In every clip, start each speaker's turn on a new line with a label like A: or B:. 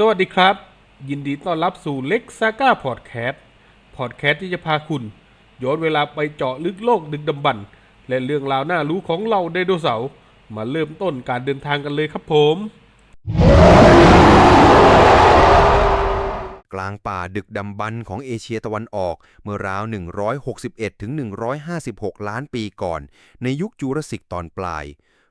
A: สวัสดีครับ ยินดีต้อนรับสู่เล็กซาก้าพอดแคสต์พอดแคสต์ที่จะพาคุณ ย้อนเวลาไปเจาะลึกโลกดึกดำบรรพ์และเรื่องราวน่ารู้ของเราไดโนเสาร์มาเริ่มต้นการเดินทางกันเลยครับผม
B: กลางป่าดึกดำบรรพ์ของเอเชียตะวันออกเมื่อราว 161ถึง156 ล้านปีก่อน ในยุคจูราสสิกตอนปลาย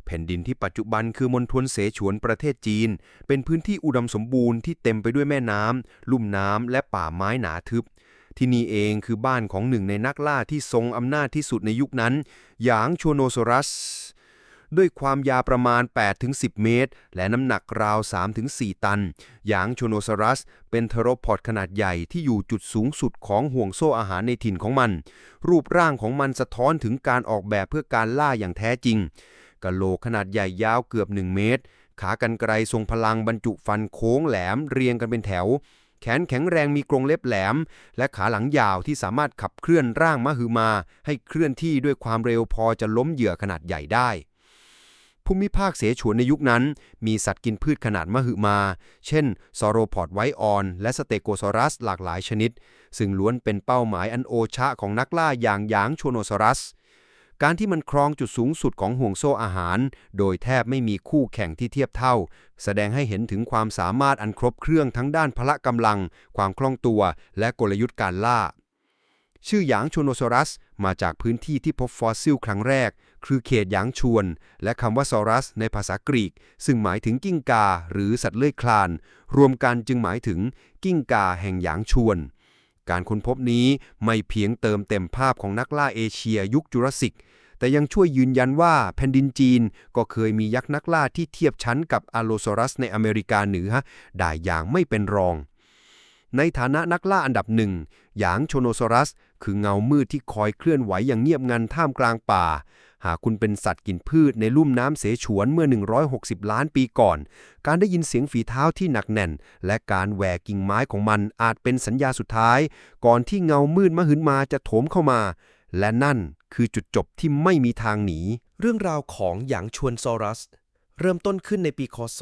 B: แผ่นดินที่ปัจจุบันคือมณฑลเสฉวนประเทศจีน เป็นพื้นที่อุดมสมบูรณ์ที่เต็มไปด้วยแม่น้ำลุ่มน้ำและป่าไม้หนาทึบ ที่นี่เองคือบ้านของหนึ่งในนักล่าที่ทรงอำนาจที่สุดในยุคนั้น หยางโชโนซอรัส ด้วยความยาวประมาณ 8-10 เมตร และน้ำหนักราว 3-4 ตัน หยางโชโนซอรัส เป็นเทโรพอดขนาดใหญ่ที่อยู่จุดสูงสุดของห่วงโซ่อาหารในถิ่นของมัน รูปร่างของมันสะท้อนถึงการออกแบบเพื่อการล่าอย่างแท้จริง กะโหลกขนาดใหญ่ยาวเกือบ 1 เมตร ขากรรไกรทรงพลังบรรจุฟันโค้งแหลมเรียงกันเป็นแถว แขนแข็งแรงมีกรงเล็บแหลม และขาหลังยาวที่สามารถขับเคลื่อนร่างมหึมา ให้เคลื่อนที่ด้วยความเร็วพอจะล้มเหยื่อขนาดใหญ่ได้ภูมิภาคเสฉวนในยุคนั้น มีสัตว์กินพืชขนาดมหึมา เช่นซอโรพอดไวออน และสเตโกซอรัสหลากหลายชนิด ซึ่งล้วนเป็นเป้าหมายอันโอชะของนักล่าอย่างหยางโชโนซอรัส การที่มันครองจุดสูงสุดของห่วงโซ่อาหาร โดยแทบไม่มีคู่แข่งที่เทียบเท่า แสดงให้เห็นถึงความสามารถอันครบเครื่องทั้งด้านพละกำลัง ความคล่องตัว และกลยุทธ์การล่า ชื่อหยางชโนซอรัส มาจากพื้นที่ที่พบฟอสซิลครั้งแรก คือเขตหยางชวน และคำว่าซอรัส ในภาษากรีก ซึ่งหมายถึงกิ้งกา หรือสัตว์เลื้อยคลาน รวมกันจึงหมายถึงกิ้งกาแห่งหยางชวน การค้นพบนี้ไม่เพียงเติมเต็มภาพของนักล่าเอเชียยุคจูราสิกแต่ยังช่วยยืนยันว่าแผ่นดินจีนก็เคยมียักษ์นักล่าที่เทียบชั้นกับอโลซอรัสในอเมริกาเหนือได้อย่างไม่เป็นรอง ในฐานะนักล่าอันดับหนึ่งหยางโชโนซอรัส คือเงามืดที่คอยเคลื่อนไหวอย่างเงียบงันท่ามกลางป่า หากคุณเป็นสัตว์กินพืชในลุ่มน้ำเสฉวนเมื่อ 160 ล้านปีก่อน การได้ยินเสียงฝีเท้าที่หนักแน่น และการแหวกกิ่งไม้ของมันอาจเป็นสัญญาสุดท้าย ก่อนที่เงามืดมหึมาจะโถมเข้ามา และนั่นคือจุดจบที่ไม่มีทางหนี
C: เรื่องราวของหยางชวนซอรัส เริ่มต้นขึ้นในปีคศ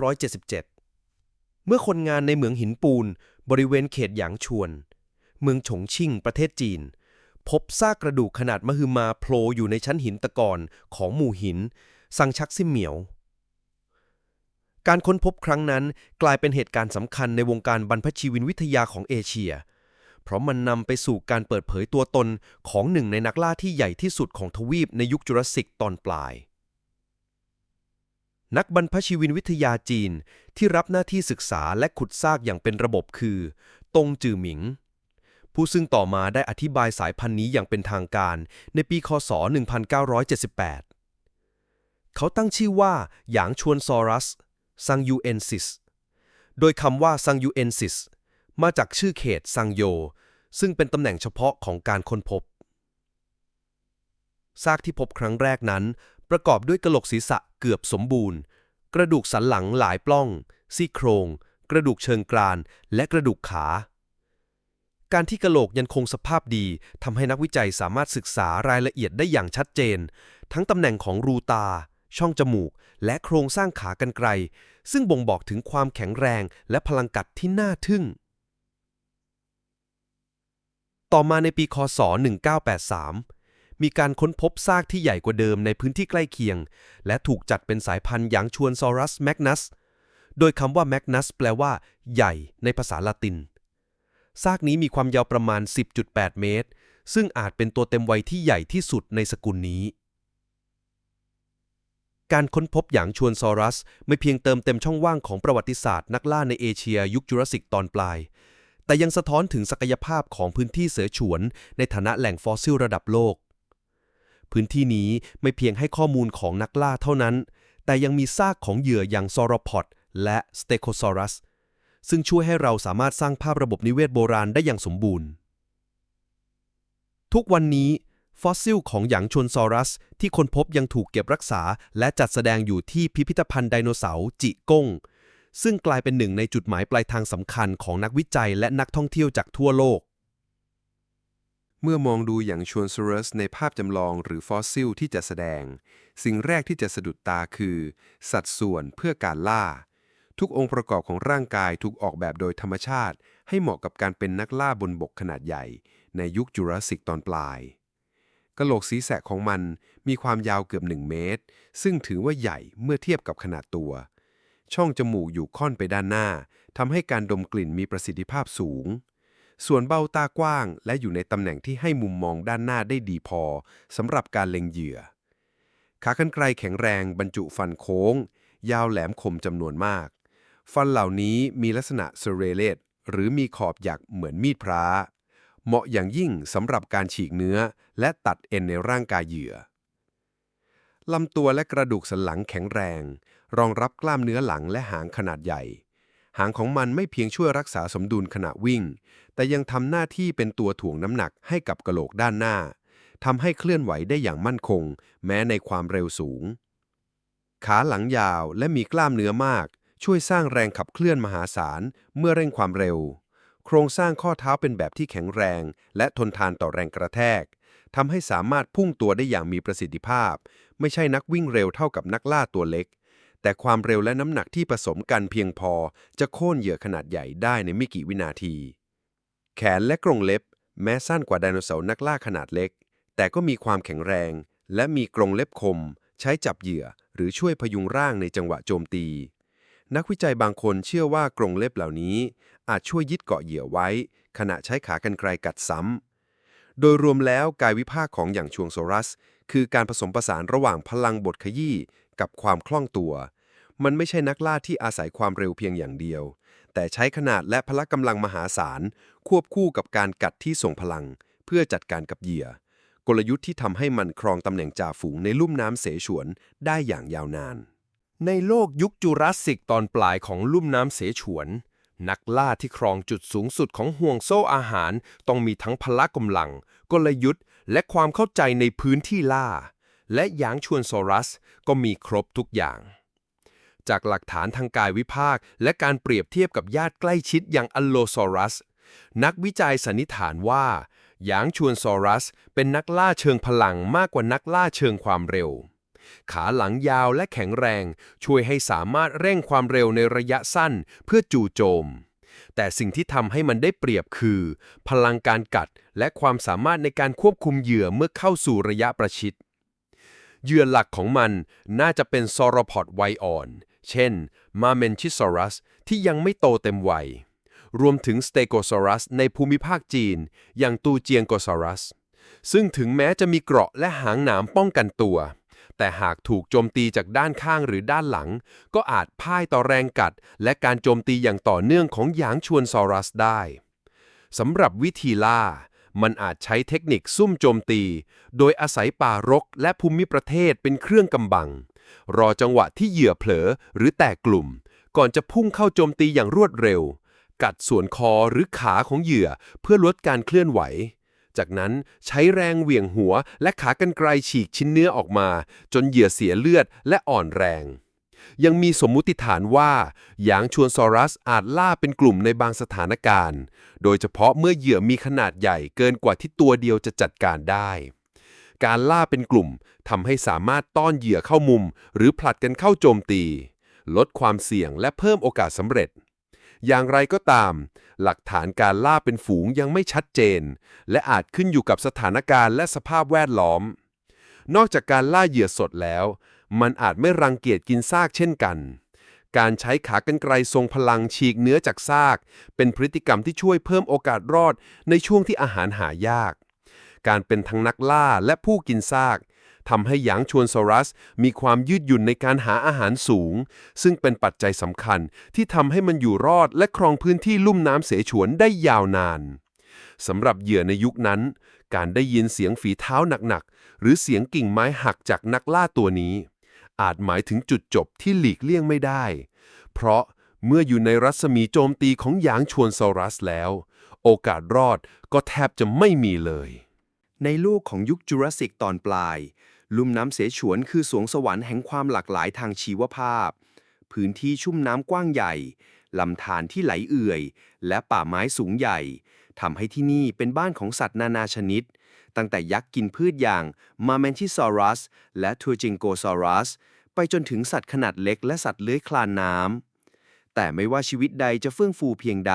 C: 1977 เมื่อคนงานในเหมืองหินปูน บริเวณเขตหยางชวน เมืองฉงชิ่งประเทศจีน พบซากกระดูกขนาดมหึมาโผล่อยู่ในชั้นหินตะกอนของหมู่หินซังชักซิมเหมียว การค้นพบครั้งนั้นกลายเป็นเหตุการณ์สำคัญในวงการบรรพชีวินวิทยาของเอเชีย เพราะมันนำไปสู่การเปิดเผยตัวตนของหนึ่งในนักล่าที่ใหญ่ที่สุดของทวีปในยุคจูราสสิกตอนปลายนักบรรพชีวินวิทยาจีนที่รับหน้าที่ศึกษาและขุดซากอย่างเป็นระบบคือ ตงจือหมิง ผู้ซึ่งต่อมาได้อธิบายสายพันธุ์นี้อย่างเป็นทางการในปีคศ 1978 เขาตั้งชื่อว่าหยางชวนซอรัสซังยูเอนซิส โดยคำว่าซังยูเอนซิสมาจากชื่อเขตซังโย ซึ่งเป็นตำแหน่งเฉพาะของการค้นพบ ซากที่พบครั้งแรกนั้น ประกอบด้วยกระโหลกศีรษะเกือบสมบูรณ์ กระดูกสันหลังหลายปล้อง ซี่โครง กระดูกเชิงกราน และกระดูกขา การที่กระโหลกยังคงสภาพดีทำให้นักวิจัยสามารถศึกษารายละเอียดได้อย่างชัดเจน ทั้งตำแหน่งของรูตา ช่องจมูก และโครงสร้างขากรรไกรซึ่งบ่งบอกถึงความแข็งแรงและพลังกัดที่น่าทึ่ง ต่อมาในปีคศ 1983 มีการค้นพบซากที่ใหญ่กว่าเดิมในพื้นที่ใกล้เคียง และถูกจัดเป็นสายพันธุ์หยางชวนซอรัสแมกนัสโดยคำว่าแมกนัสแปลว่า ใหญ่ในภาษาละติน ซากนี้มีความยาวประมาณ 10.8 เมตร ซึ่งอาจเป็นตัวเต็มวัยที่ใหญ่ที่สุดในสกุลนี้ การค้นพบหยางชวนซอรัส ไม่เพียงเติมเต็มช่องว่างของประวัติศาสตร์นักล่าในเอเชียยุคจูราสสิกตอนปลาย แต่ยังสะท้อนถึงศักยภาพของพื้นที่เสือฉวนในฐานะแหล่งฟอสซิลระดับโลก พื้นที่นี้ไม่เพียงให้ข้อมูลของนักล่าเท่านั้น แต่ยังมีซากของเหยื่ออย่างซอรพอดและสเตโคซอรัส ซึ่งช่วยให้เราสามารถสร้างภาพระบบนิเวศโบราณได้อย่างสมบูรณ์ ทุกวันนี้ฟอสซิลของหยางชวนซอรัส ที่คนพบยังถูกเก็บรักษา และจัดแสดงอยู่ที่พิพิธภัณฑ์ไดโนเสาร์จิกง ซึ่งกลายเป็นหนึ่งในจุดหมายปลายทางสำคัญของนักวิจัยและนักท่องเที่ยวจากทั่วโลก
B: เมื่อมองดูอย่างชวนซอรัสในภาพจำลองหรือฟอสซิลที่จะแสดง สิ่งแรกที่จะสะดุดตาคือ สัดส่วนเพื่อการล่า ทุกองค์ประกอบของร่างกายถูกออกแบบโดยธรรมชาติ ให้เหมาะกับการเป็นนักล่าบนบกขนาดใหญ่ ในยุคจูราสสิกตอนปลายกะโหลกศีรษะของมันมีความยาวเกือบ 1 เมตร ซึ่งถือว่าใหญ่เมื่อเทียบกับขนาดตัว ช่องจมูกอยู่ค่อนไปด้านหน้าทำให้การดมกลิ่นมีประสิทธิภาพสูง ส่วนเบ้าตากว้าง และอยู่ในตำแหน่งที่ให้มุมมองด้านหน้าได้ดีพอสำหรับการเล็งเหยื่อ ขากรรไกรแข็งแรงบรรจุฟันโค้ง ยาวแหลมคมจำนวนมาก ฟันเหล่านี้มีลักษณะเซเรเลตหรือมีขอบหยักเหมือนมีดพระเหมาะอย่างยิ่งสำหรับการฉีกเนื้อ และตัดเอ็นในร่างกายเหยื่อลำตัวและกระดูกสันหลังแข็งแรง รองรับกล้ามเนื้อหลังและหางขนาดใหญ่ หางของมันไม่เพียงช่วยรักษาสมดุลขณะวิ่ง แต่ยังทำหน้าที่เป็นตัวถ่วงน้ำหนักให้กับกระโหลกด้านหน้าทำให้เคลื่อนไหวได้อย่างมั่นคง แม้ในความเร็วสูง ขาหลังยาวและมีกล้ามเนื้อมาก ช่วยสร้างแรงขับเคลื่อนมหาศาลเมื่อเร่งความเร็ว โครงสร้างข้อเท้าเป็นแบบที่แข็งแรง และทนทานต่อแรงกระแทกทำให้สามารถพุ่งตัวได้อย่างมีประสิทธิภาพ ไม่ใช่นักวิ่งเร็วเท่ากับนักล่าตัวเล็ก แต่ความเร็วและน้ำหนักที่ผสมกันเพียงพอ จะโค่นเหยื่อขนาดใหญ่ได้ในไม่กี่วินาที แขนและกรงเล็บ แม้สั้นกว่าไดโนเสาร์นักล่าขนาดเล็ก แต่ก็มีความแข็งแรง และมีกรงเล็บคม ใช้จับเหยื่อ หรือช่วยพยุงร่างในจังหวะโจมตี นักวิจัยบางคนเชื่อว่ากรงเล็บเหล่านี้ อาจช่วยยึดเกาะเหยื่อไว้ ขณะใช้ขากรรไกรกัดซ้ำ โดยรวมแล้วกายวิภาคของอย่างชวงโซรัส คือการผสมผสานระหว่างพลังบทขยี้กับความคล่องตัว มันไม่ใช่นักล่าที่อาศัยความเร็วเพียงอย่างเดียว แต่ใช้ขนาดและพละกำลังมหาศาล ควบคู่กับการกัดที่ส่งพลัง เพื่อจัดการกับเหยื่อกลยุทธ์ที่ทำให้มันครองตำแหน่งจ่าฝูงในลุ่มน้ำเสฉวนได้อย่างยาวนาน
C: ในโลกยุคจูราสสิกตอนปลายของลุ่มน้ำเสฉวน นักล่าที่ครองจุดสูงสุดของห่วงโซ่อาหาร ต้องมีทั้งพละกำลัง กลยุทธ์ และความเข้าใจในพื้นที่ล่า และหยางชวนโซรัสก็มีครบทุกอย่าง จากหลักฐานทางกายวิภาค และการเปรียบเทียบกับญาติใกล้ชิดอย่างอัลโลซอรัส นักวิจัยสันนิษฐานว่าหยางชวนซอรัส เป็นนักล่าเชิงพลังมากกว่านักล่าเชิงความเร็ว ขาหลังยาวและแข็งแรง ช่วยให้สามารถเร่งความเร็วในระยะสั้นเพื่อจู่โจม แต่สิ่งที่ทำให้มันได้เปรียบคือ พลังการกัดและความสามารถในการควบคุมเหยื่อเมื่อเข้าสู่ระยะประชิดเหยื่อหลักของมันน่าจะเป็นซอรพอดไวอ่อน เช่น มาเมนชิซอรัส ที่ยังไม่โตเต็มวัย รวมถึงสเตโกซอรัสในภูมิภาคจีน อย่างตูเจียงโกซอรัส ซึ่งถึงแม้จะมีเกราะและหางหนามป้องกันตัว แต่หากถูกโจมตีจากด้านข้างหรือด้านหลัง ก็อาจพ่ายต่อแรงกัด และการโจมตีอย่างต่อเนื่องของหยางชวนซอรัสได้สำหรับวิธีล่า มันอาจใช้เทคนิคซุ่มโจมตี โดยอาศัยป่ารกและภูมิประเทศเป็นเครื่องกำบัง รอจังหวะที่เหยื่อเผลอหรือแตกกลุ่ม ก่อนจะพุ่งเข้าโจมตีอย่างรวดเร็ว กัดส่วนคอหรือขาของเหยื่อเพื่อลดการเคลื่อนไหว จากนั้นใช้แรงเหวี่ยงหัวและขากรรไกรฉีกชิ้นเนื้อออกมา จนเหยื่อเสียเลือดและอ่อนแรง ยังมีสมมุติฐานว่า หยางชวนซอรัสอาจล่าเป็นกลุ่มในบางสถานการณ์ โดยเฉพาะเมื่อเหยื่อมีขนาดใหญ่เกินกว่าที่ตัวเดียวจะจัดการได้ การล่าเป็นกลุ่มทำให้สามารถต้อนเหยื่อเข้ามุม หรือผลัดกันเข้าโจมตี ลดความเสี่ยงและเพิ่มโอกาสสำเร็จ อย่างไรก็ตาม หลักฐานการล่าเป็นฝูงยังไม่ชัดเจน และอาจขึ้นอยู่กับสถานการณ์และสภาพแวดล้อม นอกจากการล่าเหยื่อสดแล้ว มันอาจไม่รังเกียจกินซากเช่นกัน การใช้ขากรรไกรทรงพลังฉีกเนื้อจากซาก เป็นพฤติกรรมที่ช่วยเพิ่มโอกาสรอดในช่วงที่อาหารหายาก การเป็นทั้งนักล่าและผู้กินซาก ทำให้หยางชวนซอรัส มีความยืดหยุ่นในการหาอาหารสูง ซึ่งเป็นปัจจัยสำคัญที่ทำให้มันอยู่รอดและครองพื้นที่ลุ่มน้ำเสฉวนได้ยาวนานสำหรับเหยื่อในยุคนั้น การได้ยินเสียงฝีเท้าหนักๆ หรือเสียงกิ่งไม้หักจากนักล่าตัวนี้ อาจหมายถึงจุดจบที่หลีกเลี่ยงไม่ได้ เพราะเมื่ออยู่ในรัศมีโจมตีของหยางชวนซอรัสแล้ว โอกาสรอดก็แทบจะไม่มีเลย
B: ในโลกของยุคจูราสสิกตอนปลาย ลุ่มน้ำเสฉวนคือสวงสวรรค์แห่งความหลากหลายทางชีวภาพ พื้นที่ชุ่มน้ำกว้างใหญ่ ลำธารที่ไหลเอื่อย และป่าไม้สูงใหญ่ทำให้ที่นี่เป็นบ้านของสัตว์นานาชนิด ตั้งแต่ยักษ์กินพืชอย่างมาเมนทิซอรัสและทูจิงโกซอรัสไปจนถึงสัตว์ขนาดเล็กและสัตว์เลื้อยคลานน้ำแต่ไม่ว่าชีวิตใดจะเฟื่องฟูเพียงใด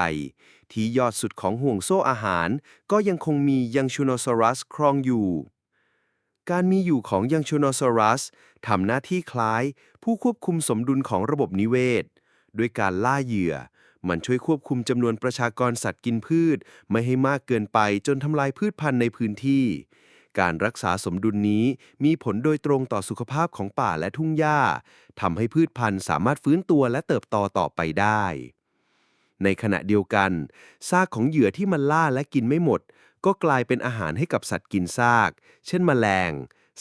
B: ที่ยอดสุดของห่วงโซ่อาหาร ก็ยังคงมียังชูโนซอรัสครองอยู่ การมีอยู่ของยังชโนซอรัสทำหน้าที่คล้าย ผู้ควบคุมสมดุลของระบบนิเวศ ด้วยการล่าเหยื่อ มันช่วยควบคุมจำนวนประชากรสัตว์กินพืช ไม่ให้มากเกินไปจนทำลายพืชพันธุ์ในพื้นที่ การรักษาสมดุลนี้มีผลโดยตรงต่อสุขภาพของป่าและทุ่งหญ้าทำให้พืชพันธุ์สามารถฟื้นตัวและเติบโตต่อไปได้ในขณะเดียวกัน ซากของเหยื่อที่มันล่าและกินไม่หมด ก็กลายเป็นอาหารให้กับสัตว์กินซาก เช่นแมลง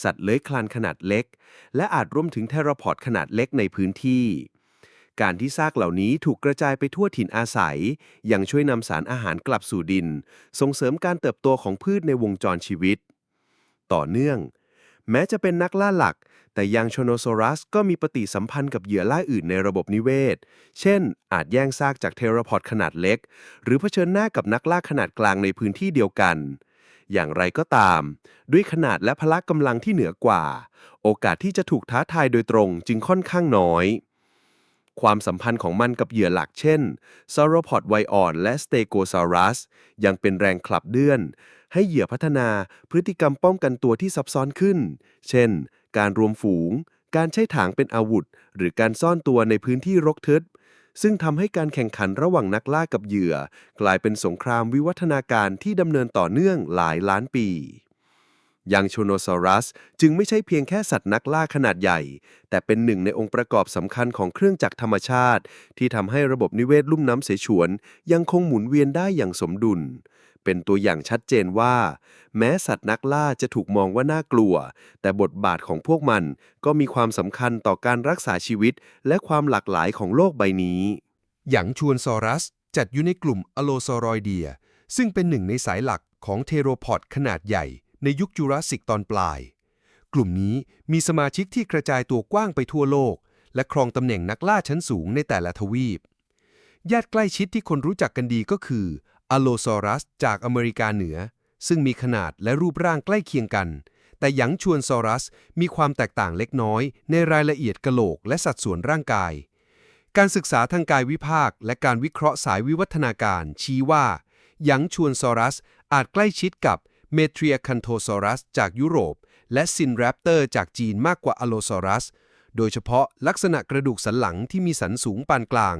B: สัตว์เลื้อยคลานขนาดเล็ก และอาจรวมถึงเทราพอดขนาดเล็กในพื้นที่ การที่ซากเหล่านี้ถูกกระจายไปทั่วถิ่นอาศัย ยังช่วยนำสารอาหารกลับสู่ดิน ส่งเสริมการเติบโตของพืชในวงจรชีวิต ต่อเนื่อง แม้จะเป็นนักล่าหลัก แต่ยังโชโนโซรัสก็มีปฏิสัมพันธ์กับเหยื่อล่าอื่นในระบบนิเวศ เช่น อาจแย่งซากจากเทราพอดขนาดเล็ก หรือเผชิญหน้ากับนักล่าขนาดกลางในพื้นที่เดียวกัน อย่างไรก็ตาม ด้วยขนาดและพละกำลังที่เหนือกว่า โอกาสที่จะถูกท้าทายโดยตรงจึงค่อนข้างน้อยความสัมพันธ์ของมันกับเหยื่อหลักเช่นซา r รพอดไวออนและสเตโกซารัสยังเป็นแรงขับเดือน ให้เหยื่อพัฒนาพฤติกรรมป้องกันตัวที่ซับซ้อนขึ้น เช่น การรวมฝูง การใช้ถางเป็นอาวุธ หรือการซ่อนตัวในพื้นที่รกทึบซึ่งทำให้การแข่งขันระหว่างนักล่ากับเหยื่อ กลายเป็นสงครามวิวัฒนาการที่ดำเนินต่อเนื่องหลายล้านปียังโชโนซอรัสจึงไม่ใช่เพียงแค่สัตว์นักล่าขนาดใหญ่ แต่เป็นหนึ่งในองค์ประกอบสำคัญของเครื่องจักรธรรมชาติ ที่ทำให้ระบบนิเวศลุ่มน้ำเสฉวน ยังคงหมุนเวียนได้อย่างสมดุล เป็นตัวอย่างชัดเจนว่า แม้สัตว์นักล่าจะถูกมองว่าน่ากลัว แต่บทบาทของพวกมันก็มีความสำคัญต่อการรักษาชีวิต และความหลากหลายของโลกใบนี้
C: หยางชวนซอรัส จัดอยู่ในกลุ่มอโลซอรอยเดีย ซึ่งเป็นหนึ่งในสายหลักของเทโรพอดขนาดใหญ่ ในยุคจูราสสิกตอนปลาย กลุ่มนี้มีสมาชิกที่กระจายตัวกว้างไปทั่วโลก และครองตำแหน่งนักล่าชั้นสูงในแต่ละทวีปญาติใกล้ชิดที่คนรู้จักกันดีก็คือ อโลซอรัส จากอเมริกาเหนือ ซึ่งมีขนาดและรูปร่างใกล้เคียงกัน แต่หยางชวนซอรัสมีความแตกต่างเล็กน้อย ในรายละเอียดกะโหลกและสัดส่วนร่างกาย การศึกษาทางกายวิภาค และการวิเคราะห์สายวิวัฒนาการ ชี้ว่าหยางชวนซอรัสอาจใกล้ชิดกับเมทรียคันโทซอรัส จากยุโรป และซินแรปเตอร์จากจีนมากกว่าอโลซอรัส โดยเฉพาะลักษณะกระดูกสันหลังที่มีสันสูงปานกลาง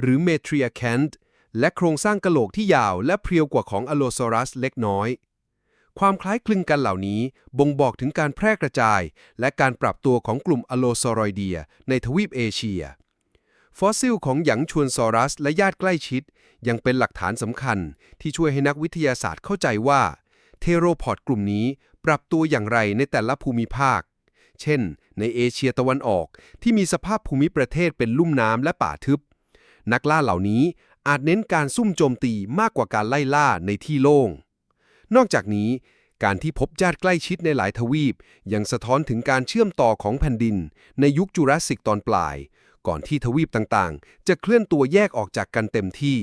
C: หรือเมทรียแคนต์ และโครงสร้างกะโหลกที่ยาวและเพรียวกว่าของอโลซอรัสเล็กน้อย ความคล้ายคลึงกันเหล่านี้บ่งบอกถึงการแพร่กระจาย และการปรับตัวของกลุ่มอโลซอรอยเดีย ในทวีปเอเชีย ฟอสซิลของหยางชวนซอรัสและญาติใกล้ชิด ยังเป็นหลักฐานสำคัญที่ช่วยให้นักวิทยาศาสตร์เข้าใจว่า เทโรพอดกลุ่มนี้ปรับตัวอย่างไรในแต่ละภูมิภาค เช่น ในเอเชียตะวันออกที่มีสภาพภูมิประเทศเป็นลุ่มน้ำและป่าทึบ นักล่าเหล่านี้ อาจเน้นการซุ่มโจมตีมากกว่าการไล่ล่าในที่โล่ง นอกจากนี้ การที่พบญาติใกล้ชิดในหลายทวีป ยังสะท้อนถึงการเชื่อมต่อของแผ่นดิน ในยุคจูราสสิกตอนปลาย ก่อนที่ทวีปต่างๆ จะเคลื่อนตัวแยกออกจากกันเต็มที่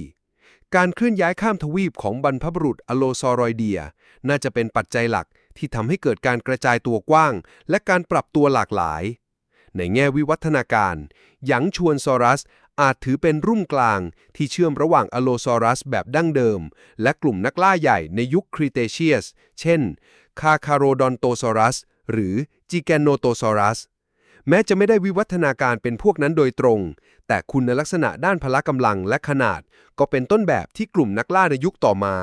C: การเคลื่อนย้ายข้ามทวีปของบรรพบุรุษอโลซอรอยเดีย น่าจะเป็นปัจจัยหลักที่ทำให้เกิดการกระจายตัวกว้าง และการปรับตัวหลากหลาย ในแง่วิวัฒนาการ หยางชวนซอรัส อาจถือเป็นรุ่มกลางที่เชื่อมระหว่างอโลซอรัสแบบดั้งเดิม และกลุ่มนักล่าใหญ่ในยุคครีเทเชียส เช่น คาคาโรดอนโตซอรัส หรือจิแกนโนโตซอรัส แม้จะไม่ได้วิวัฒนาการเป็นพวกนั้นโดยตรง แต่คุณลักษณะด้านพละกำลังและขนาด ก็เป็นต้นแบบที่กลุ่มนักล่าในยุคต่อมา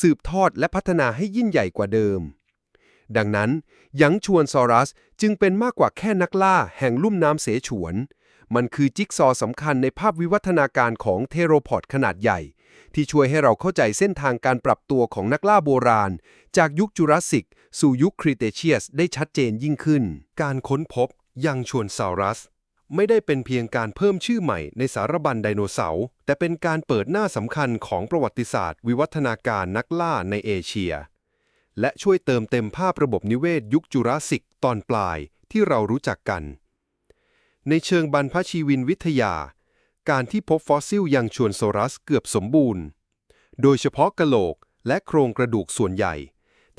C: สืบทอดและพัฒนาให้ยิ่งใหญ่กว่าเดิมดังนั้นยางชวนซอรัสจึงเป็นมากกว่าแค่นักล่าแห่งลุ่มน้ำเสฉวน มันคือจิ๊กซอว์สำคัญในภาพวิวัฒนาการของเทโรพอดขนาดใหญ่ ที่ช่วยให้เราเข้าใจเส้นทางการปรับตัวของนักล่าโบราณ จากยุคจูราสสิก สู่ยุคครีเทเชียส ได้ชัดเจนยิ่งขึ้น การค้นพบยังชวนซารัส ไม่ได้เป็นเพียงการเพิ่มชื่อใหม่ในสารบัญไดโนเสาร์แต่เป็นการเปิดหน้าสำคัญของประวัติศาสตร์ วิวัฒนาการนักล่าในเอเชีย และช่วยเติมเต็มภาพระบบนิเวศยุคจูราสสิกตอนปลายที่เรารู้จักกัน ในเชิงบรรพชีวินวิทยา การที่พบฟอสซิลยังชวนโซรัสเกือบสมบูรณ์ โดยเฉพาะกะโหลกและโครงกระดูกส่วนใหญ่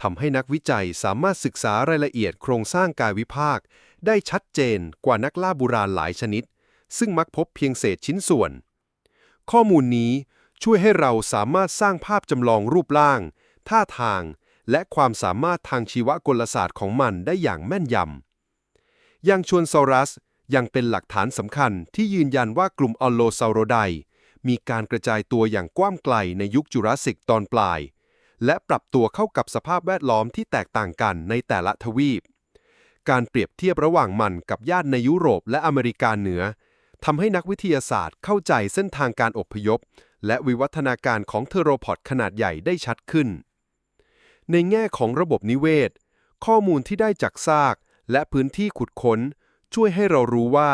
C: ทำให้นักวิจัยสามารถศึกษารายละเอียดโครงสร้างกายวิภาค ได้ชัดเจนกว่านักล่าโบราณหลายชนิด ซึ่งมักพบเพียงเศษชิ้นส่วน ข้อมูลนี้ช่วยให้เราสามารถสร้างภาพจำลองรูปร่าง ท่าทาง และความสามารถทางชีวกลศาสตร์ของมันได้อย่างแม่นยำยังชวนซอรัส ยังเป็นหลักฐานสำคัญที่ยืนยันว่ากลุ่มออลโลซาโรไดมีการกระจายตัวอย่างกว้างไกลในยุคจูราสสิกตอนปลาย และปรับตัวเข้ากับสภาพแวดล้อมที่แตกต่างกันในแต่ละทวีป การเปรียบเทียบระหว่างมันกับญาติในยุโรปและอเมริกาเหนือทำให้นักวิทยาศาสตร์เข้าใจเส้นทางการอพยพ และวิวัฒนาการของเทอโรพอดขนาดใหญ่ได้ชัดขึ้น ในแง่ของระบบนิเวศ ข้อมูลที่ได้จากซาก และพื้นที่ขุดค้น ช่วยให้เรารู้ว่า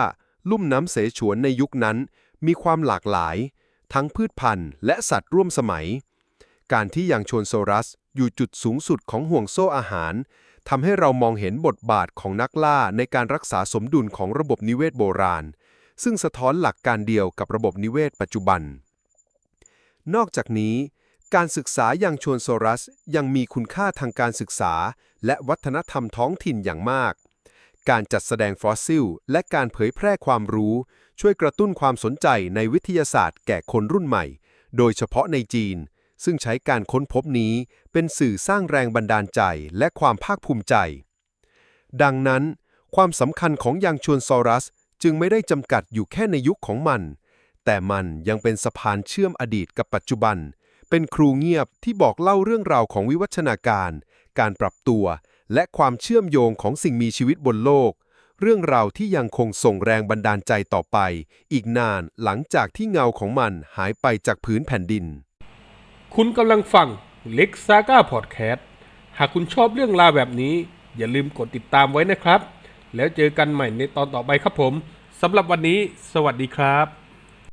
C: ลุ่มน้ำเสฉวนในยุคนั้น มีความหลากหลาย ทั้งพืชพันธุ์และสัตว์ร่วมสมัย การที่ยังชวนโซรัสอยู่จุดสูงสุดของห่วงโซ่อาหารทำให้เรามองเห็นบทบาทของนักล่าในการรักษาสมดุลของระบบนิเวศโบราณ ซึ่งสะท้อนหลักการเดียวกับระบบนิเวศปัจจุบัน นอกจากนี้ การศึกษาอย่างชวนโซรัสยังมีคุณค่าทางการศึกษา และวัฒนธรรมท้องถิ่นอย่างมาก การจัดแสดงฟอสซิล และการเผยแพร่ความรู้ ช่วยกระตุ้นความสนใจในวิทยาศาสตร์แก่คนรุ่นใหม่ โดยเฉพาะในจีน ซึ่งใช้การค้นพบนี้เป็นสื่อสร้างแรงบันดาลใจและความภาคภูมิใจ ดังนั้น ความสำคัญของยังชวนซอรัส จึงไม่ได้จำกัดอยู่แค่ในยุคของมัน แต่มันยังเป็นสะพานเชื่อมอดีตกับปัจจุบัน เป็นครูเงียบที่บอกเล่าเรื่องราวของวิวัฒนาการ การปรับตัว และความเชื่อมโยงของสิ่งมีชีวิตบนโลก เรื่องราวที่ยังคงส่งแรงบันดาลใจต่อไป อีกนานหลังจากที่เงาของมันหายไปจากพื้นแผ่นดิน
A: คุณกำลังฟังเล็กซาก้าพอดแคสต์หากคุณชอบเรื่องราวแบบนี้ อย่าลืมกดติดตามไว้นะครับ แล้วเจอกันใหม่ในตอนต่อไปครับผมสำหรับวันนี้ สวัสดีครับ